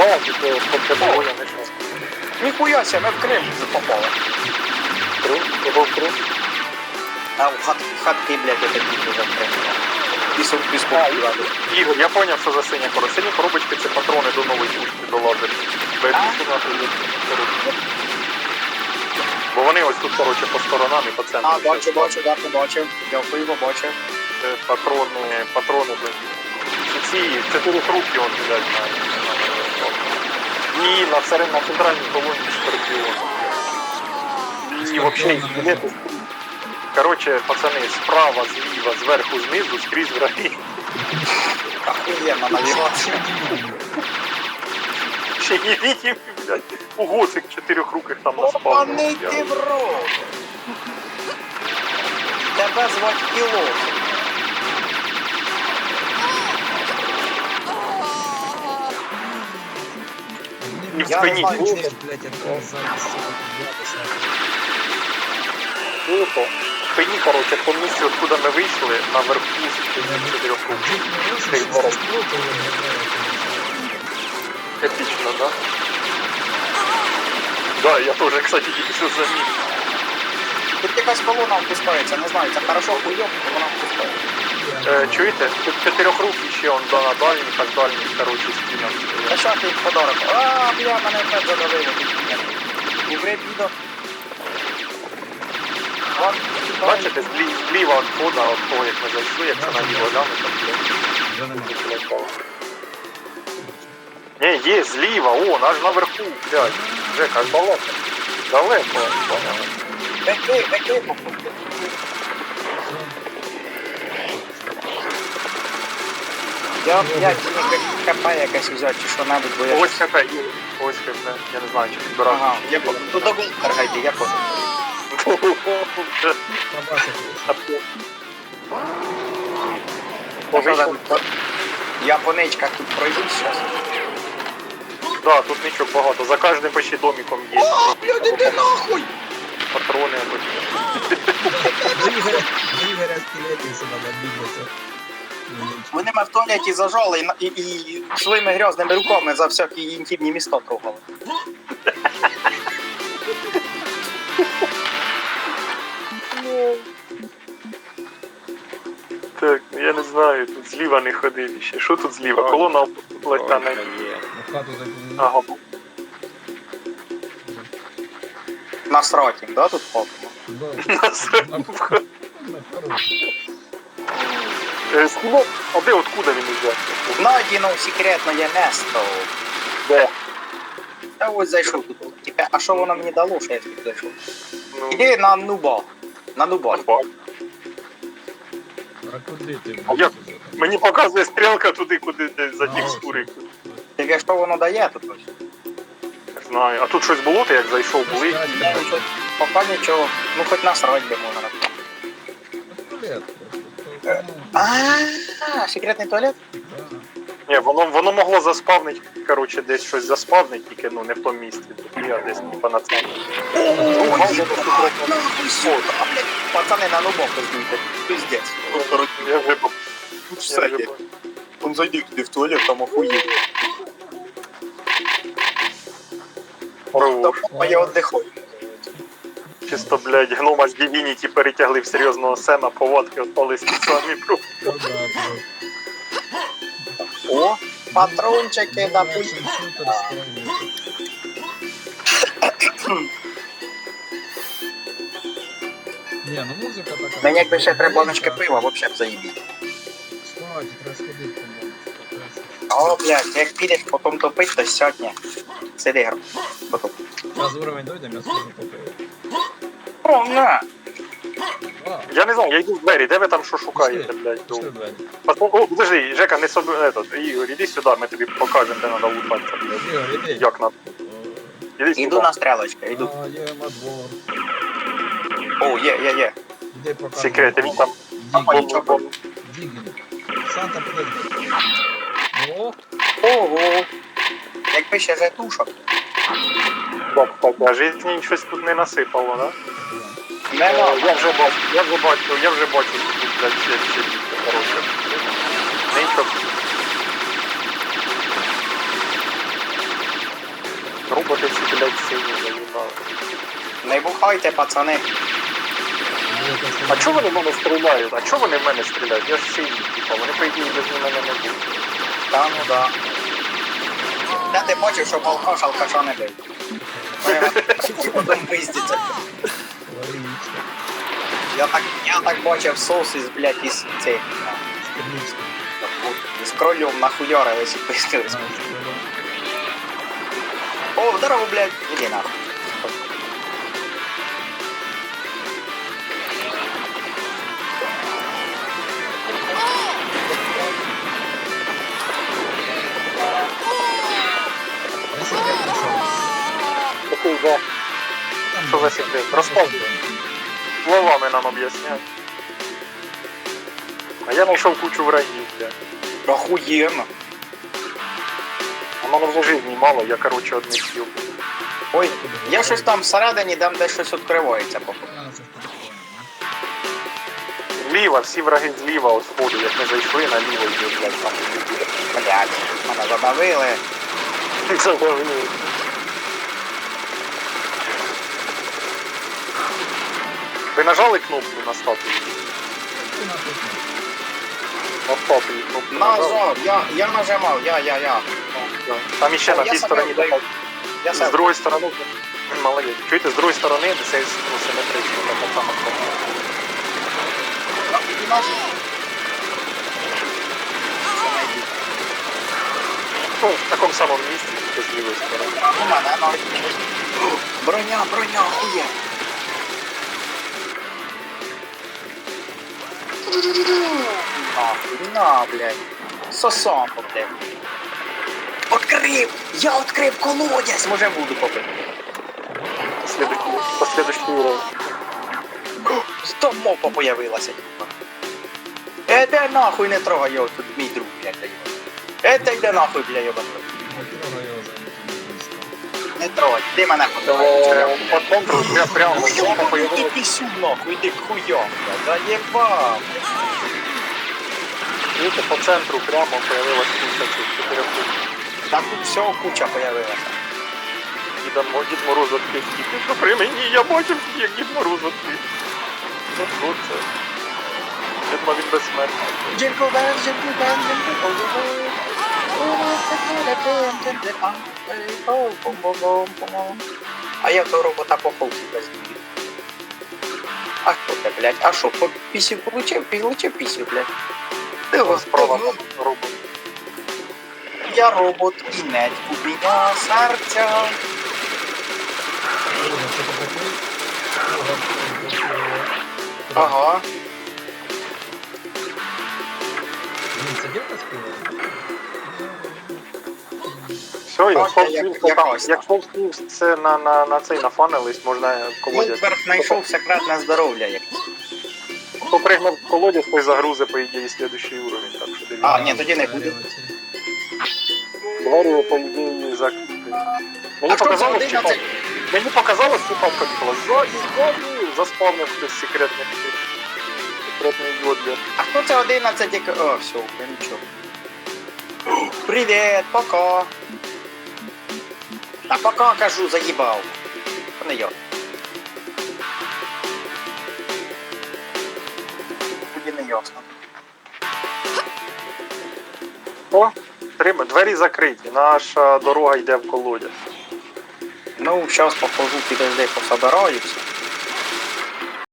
Да, тільки под тобою не що. Ніхуя себе, ми в Крим попали. Крим, його в Крим. А в хат, хатки, блядь, это не вже в Крим. Пісок, піску. Ігор, я поняв, що за синя коробочка. Сині коробочки це патрони до нової пушки до лазерів. Коробки. Бо вони ось тут, коротше, по сторонам і по центру. А, бачу, бачу, да, побачив. Дякую, побачив. Це патрони, патрони, блин. Ці ці чотири руки он блядь, на, на, і на, серед- на центральній колонії Скорпіон. І взагалі білети. Коротше, пацани, справа, зліва, зверху, знизу, скрізь враги. Охуєнно навігація. Ще не видим, блядь. Ого, цих чотирьох руках там на Опаний ти в рот. Тебе звать пілот. Пиздатый Опа. В спині, коротше, по місці, откуда ми вийшли, наверху цих чотирьох руків. Цих. Эпично, да? Да, я тоже, кстати, тільки що замітив. Тут якась колона впускається, не знаю, це хорошо хуйово, вона впускається. Е, чуєте? Тут чотирьох рук ще он да, на дальніх, так дальніх, коротше, стінах. Та що ти подарок? А, бля, мене опять задавили. Підо. От, Бачите, злі- зліва від входа, от того, як ми зайшли, як це на нього гляну, там, блядь, Ні, є, зліва, о, аж наверху, блядь. Жека, аж далеко. Далеко? Беки, беки, Я, блядь, мені КП якась взяти чи що-небудь, бо я... Ось хп, ось хп. Я не знаю, чи підбирав. Ага, я понял. Тут догон торгайте, я понял. Я по ничках тут пройдусь зараз. Да, тут нічого багато. За кожним почти домиком є. О, блядь, іди нахуй! Патрони або до Игоря скелеты сюда добился. Вони мене в туалеті зажали і, і, і своїми грязними руками за всякі інтимні міста трогали. Так, ну я не знаю, тут зліва не ходили ще. Що тут зліва? Колона так не Ага. Насрать їм, да, тут? Да, Насрать. Е, Снімок, а де откуда він узявся? Найдено секретне место. Де? Та ось зайшов тут. Типа, а що воно мені дало, що я тут зайшов? Ну, Іди на нуба. На нуба. ба. А куди ти? А як? Мені показує стрілка туди, куди ти за текстури. Тільки що воно дає тут ось? Не знаю. А тут щось було, ти як зайшов, були? Нічого- Поки нічого. Ну хоч насрать би можна. Туалет просто. А, секретний туалет? Ні, воно, воно могло заспавнити, коротше, десь щось заспавнить, тільки ну не в тому місці. Тут я десь типа на цьому. Пацани на нубок здійте. Пиздец. Я вже б- Тут я вже б- Он зайди туди в туалет, там охуєть. Хорош. Моє отдихаю. Чисто, блядь, гнома з Divinity перетягли в серйозного сена, поводки отпали з самі. Ну да. О, патрончики шутер строил. Не, ну музика така. Мені якби ще три баночки пива, вообще б заїбіть. Кстати, треба сходити. О, блядь, як підеш потім топить, то сьогодні. Сиди грав. Потім. Зараз уровень дойдемо, я схожу попив. О, на. Я не знаю, я йду в двері, де ви там що шукаєте, блядь? пішли Ну, двері. Пацан- О, подожди, Жека, не собі, этот, Ігор, іди сюди, ми тобі покажемо, де треба лутатися, блядь. Ігор, іди. Як надо. Іди сюди. Іду на стрелочку, іду. А, є мадвор. О, є, є, є. Іди покажу. Секрети, він там Дігін. нічого. Дігін. Санта, подожди. О, Ого. Якби ще затушок. Так, так, а жизнь щось тут не насипало, да? Э, не я вже бачу, я вже бачу, я вже бачу, що тут блядь, ще хороше. коротше. Нічого. Роботи всі, блядь, сильні заїбали. Не бухайте, пацани. А чого вони в мене стріляють? А чого вони в мене стріляють? Я ж синій, типа, вони по ідеї без мене не будуть. Та ну да. Де ти бачив, що алкаш алкаша не бив? Потім пиздиться. Логічно. Я так, я так бачив сос із, блядь, із цих. Скарбничка. З кролем нахуярились і пиздились. О, здорово, блядь, іди нахуй. Секрет? Розповідь. словами нам об'ясняють. А я знайшов кучу врагів, блядь. Охуєнно. А в мене вже жизні мало, я, короче, одних їв. Ой, я щось там всередині, там де щось відкривається, походу. Зліва, всі враги зліва от сходу, як ми зайшли, наліво йде, блядь, там. Блядь, мене задавили. Забавили. Ви нажали кнопку на статую? На статую кнопку? Назад, я, я нажимав, я, я, я. Там іще на Я тій себе стороні така Я З себе. другої сторони, молодець. Чуєте, з другої сторони, це ну, симетрично, така сама кнопка. Ну, в такому самому місці, тільки з лівої сторони. У мене навіть. Броня, броня, хує. Нахуй, на, блядь. Сосонку, блядь. Открив! Я открив колодязь! Може буду попити. Послідуючий уровень. Там мопа появилася. Е, де нахуй не трогай його, тут мій друг, блядь. Е, йде нахуй, блядь, його. Не трогай, ти мене Е, потрогаєш. По центру пря- прямо, Ну появилось. пісю нахуй, іди блядь, заєбав. Видите, по центру прямо появилась куча цих чотирьох Там тут всього куча появилася. Дід, Мо- Дід Мороз відкрив Ну при мені, я бачив, як Дід Мороз відкрив. Ну що це? Видно, він безсмертний. Джинкл белл, джинкл белл, джинкл белл. А я того робота по холці без. А що це, блядь? А що, по пісю получив? Получив пісю, блядь. Ти Справа господи, там робить. я робот і неть у мене серця. Друга, це ти такий? Друга, ти такий. Ага. Окей, якщо як- всі- якось там- якщо всі це на, на, на цей нафанились, можна колодязь. Гудберг знайшов секретне здоров'я. як. Хто пригнав в колодязь, той загрузи, по ідеї, слідущий уровень. Так що дивіться. А, ні, тоді не буде. Двері, по ідеї, закриті. Мені А хто це показалось, чи 11? Мені показалось, що папка їхала ззаді, ззаді, заспавнив хтось секретний секретний йодлер. А хто це 11 як... О, все, нічого. Привіт, пока. Та пока кажу, заїбав. Не я. Тоді не ясно. О, трима, двері закриті, наша дорога йде в колодязь. Ну, зараз покажу, підожди, пособираюся.